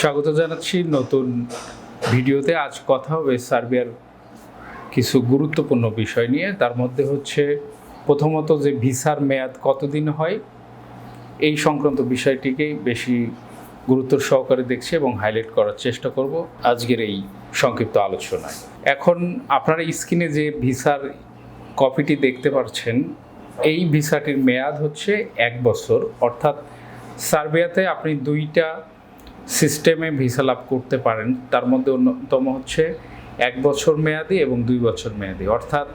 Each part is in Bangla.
স্বাগত জানাচ্ছি নতুন ভিডিওতে। আজ কথা হবে সার্বিয়ার কিছু গুরুত্বপূর্ণ বিষয় নিয়ে। তার মধ্যে হচ্ছে প্রথমত যে ভিসার মেয়াদ কতদিন হয়, এই সংক্রান্ত বিষয়টিকেই বেশি গুরুত্ব সহকারে দেখছি এবং হাইলাইট করার চেষ্টা করব আজকের এই সংক্ষিপ্ত আলোচনায়। এখন আপনারা স্ক্রিনে যে ভিসার কপিটি দেখতে পাচ্ছেন, এই ভিসাটির মেয়াদ হচ্ছে এক বছর। অর্থাৎ সার্বিয়াতে আপনি দুইটা সিস্টেমে ভিসা লাভ করতে পারেন। তার মধ্যে অন্যতম হচ্ছে এক বছর মেয়াদি এবং দুই বছর মেয়াদি। অর্থাৎ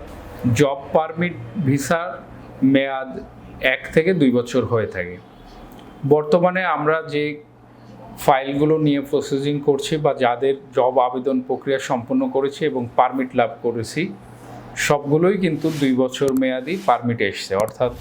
জব পারমিট ভিসার মেয়াদ এক থেকে দুই বছর হয়ে থাকে। বর্তমানে আমরা যে ফাইলগুলো নিয়ে প্রসেসিং করছি বা যাদের জব আবেদন প্রক্রিয়া সম্পন্ন করেছি এবং পারমিট লাভ করেছি, সবগুলোই কিন্তু দুই বছর মেয়াদি পারমিট এসছে। অর্থাৎ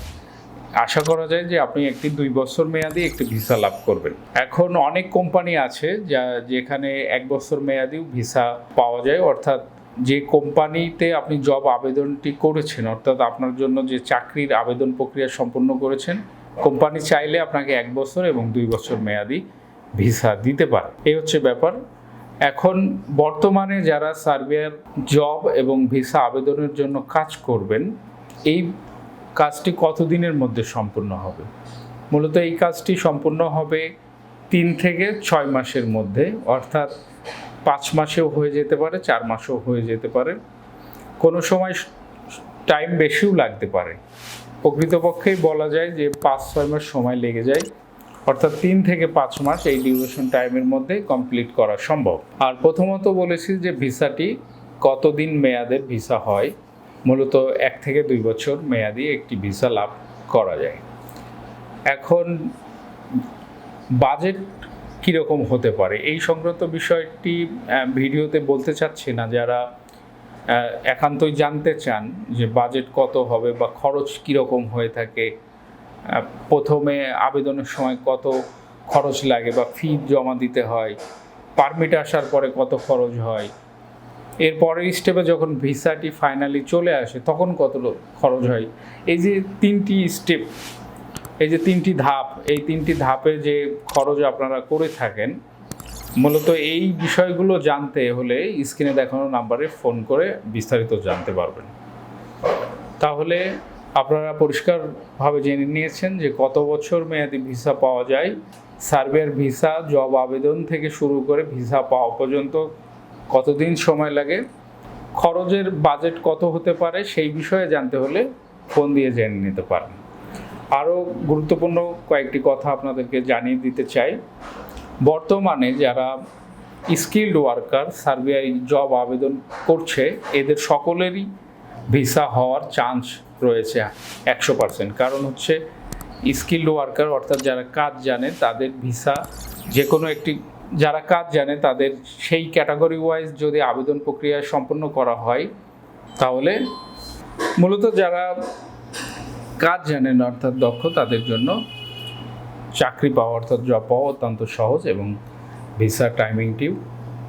আশা করা যায় যে আপনি একটি দুই বছর মেয়াদি একটি ভিসা লাভ করবেন। এখন অনেক কোম্পানি আছে যা যেখানে এক বছর মেয়াদিও ভিসা পাওয়া যায়। অর্থাৎ যে কোম্পানিতে আপনি জব আবেদনটি করেছেন, অর্থাৎ আপনার জন্য যে চাকরির আবেদন প্রক্রিয়া সম্পন্ন করেছেন, কোম্পানি চাইলে আপনাকে এক বছর এবং দুই বছর মেয়াদি ভিসা দিতে পারে। এই হচ্ছে ব্যাপার। এখন বর্তমানে যারা সার্বিয়ার জব এবং ভিসা আবেদনের জন্য কাজ করবেন, এই কাজটি কতদিনের মধ্যে সম্পূর্ণ হবে? মূলত এই কাজটি সম্পূর্ণ হবে তিন থেকে ছয় মাসের মধ্যে, অর্থাৎ পাঁচ মাসেও হয়ে যেতে পারে, চার মাসেও হয়ে যেতে পারে। কোনো সময় টাইম বেশিও লাগতে পারে। প্রকৃতপক্ষেই বলা যায় যে পাঁচ, ছয় মাস সময় লেগে যায়, অর্থাৎ তিন থেকে পাঁচ মাস এই ডিউরেশন টাইমের মধ্যে কমপ্লিট করা সম্ভব। আর প্রথমত বলেছি যে ভিসাটি কতদিন মেয়াদের ভিসা হয় মূলত এক থেকে দুই বছর মেয়াদি একটি ভিসা লাভ করা যায়। এখন বাজেট কীরকম হতে পারে? এই সংক্রান্ত বিষয়টি ভিডিওতে বলতে চাচ্ছি না যারা একান্তই জানতে চান যে বাজেট কত হবে বা খরচ কীরকম হয়ে থাকে প্রথমে আবেদনের সময় কত খরচ লাগে বা ফি জমা দিতে হয়, পারমিট আসার পরে কত খরচ হয় এর পরের স্টেপে যখন ভিসাটি ফাইনালি চলে আসে, তখন কত খরচ হয়? এই যে তিনটি স্টেপ এই যে তিনটি ধাপ, এই তিনটি ধাপে যে খরচ আপনারা করে থাকেন, মূলত এই বিষয়গুলো জানতে হলে স্ক্রিনে দেখানো নাম্বারে ফোন করে বিস্তারিত জানতে পারবেন। তাহলে আপনারা পরিষ্কারভাবে জেনে নিয়েছেন যে কত বছর মেয়াদি ভিসা পাওয়া যায়। সার্বিয়ার ভিসা জব আবেদন থেকে শুরু করে ভিসা পাওয়া পর্যন্ত কতদিন সময় লাগে, খরচের বাজেট কত হতে পারে সেই বিষয়ে জানতে হলে ফোন দিয়ে জেনে নিতে পারেন। আরও গুরুত্বপূর্ণ কয়েকটি কথা আপনাদেরকে জানিয়ে দিতে চাই। বর্তমানে যারা স্কিল্ড ওয়ার্কার সার্বিয়ায় জব আবেদন করছে, এদের সকলেরই ভিসা হওয়ার চান্স রয়েছে একশো পার্সেন্ট কারণ হচ্ছে স্কিল্ড ওয়ার্কার অর্থাৎ যারা কাজ জানে, তাদের ভিসা যে কোনো একটি যারা কাজ জানে, তাদের সেই ক্যাটাগরি ওয়াইজ যদি আবেদন প্রক্রিয়া সম্পন্ন করা হয়, তাহলে মূলত যারা কাজ জানেন অর্থাৎ দক্ষ, তাদের জন্য চাকরি পাওয়া অর্থাৎ জব পাওয়া অত্যন্ত সহজ এবং ভিসা টাইমিংটিও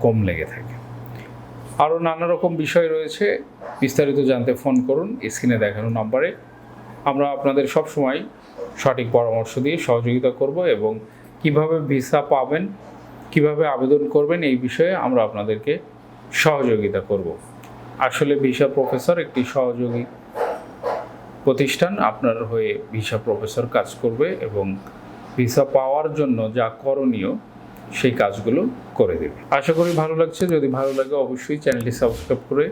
কম লেগে থাকে। আরও নানা রকম বিষয় রয়েছে, বিস্তারিত জানতে ফোন করুন স্ক্রিনে দেখানো নম্বরে আমরা আপনাদের সব সময় সঠিক পরামর্শ দিয়ে সহযোগিতা করব এবং কীভাবে ভিসা পাবেন কীভাবে আবেদন করবেন এই বিষয়ে আমরা আপনাদেরকে সহযোগিতা করব। আসলে ভিসা প্রফেসর একটি সহযোগী প্রতিষ্ঠান, আপনার হয়ে ভিসা প্রফেসর কাজ করবে এবং ভিসা পাওয়ার জন্য যা করণীয় সেই কাজগুলো করে দেবে। আশা করি ভালো লাগছে। যদি ভালো লাগে অবশ্যই চ্যানেলটি সাবস্ক্রাইব করে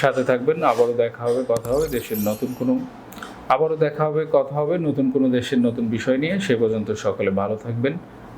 সাথে থাকবেন। আবারও দেখা হবে, কথা হবে দেশের নতুন কোনো আবারও দেখা হবে, কথা হবে নতুন কোনো দেশের নতুন বিষয় নিয়ে। সে পর্যন্ত সকলে ভালো থাকবেন।